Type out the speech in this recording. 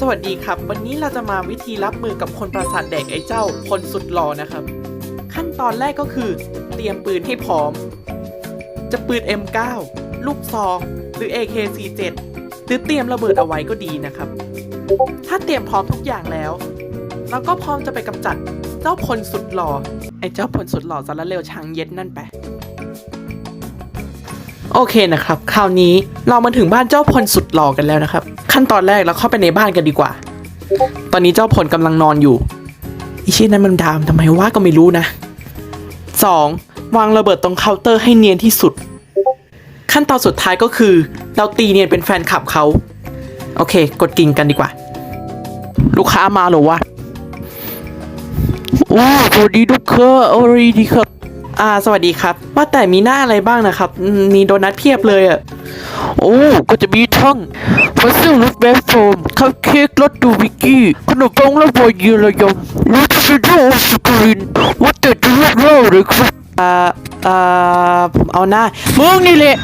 สวัสดีครับ วันนี้เราจะมาวิธีรับมือกับคนประสาทแดกไอ้เจ้า คนสุดหล่อนะครับ ขั้นตอนแรกก็คือ เตรียมปืนให้พร้อม จะปืน M9 ลูกซองหรือ AK47 หรือเตรียมระเบิดเอาไว้ก็ดีนะครับ ถ้าเตรียมพร้อมทุกอย่างแล้วเราก็พร้อมจะไปกำจัดเจ้าพลสุดหล่อไอ้เจ้าพลสุดหล่อสารเลวช้างเย็ดนั่นไป โอเคนะครับ คราวนี้เรามาถึงบ้านเจ้าพลสุดหล่อกันแล้วนะครับ ขั้นตอนแรกเราเข้าไปในบ้านกันดีกว่า ตอนนี้เจ้าพลกำลังนอนอยู่อีชี้นั้นมันดามทำไมว่าก็ไม่รู้นะ 2. วางระเบิดตรงเคาน์เตอร์ให้เนียนที่สุด ขั้นตอนสุดท้ายก็คือ เราตีเนียนเป็นแฟนคลับเขา โอเค กดกิ่งกันดีกว่า ลูกค้ามาหรอวะโอ้สวัสดีลูกค้าอาอะไรดีครับ อ่า สวัสดีครับ ว่าแต่มีหน้าอะไรบ้างนะครับอืมมีโดนัทเพียบเลยอะ โอ้ ก็จะมีทั้งฟัซซิลรสแบบโฟมคัพเค้กรสดูวิกกี้ ขนมปังและบอยเยลยมรสฟิโดสกรีนว่าแต่จะเลือกเล่าเลยครับอ่าอ่าเอาหน้ามึงนี่แหละ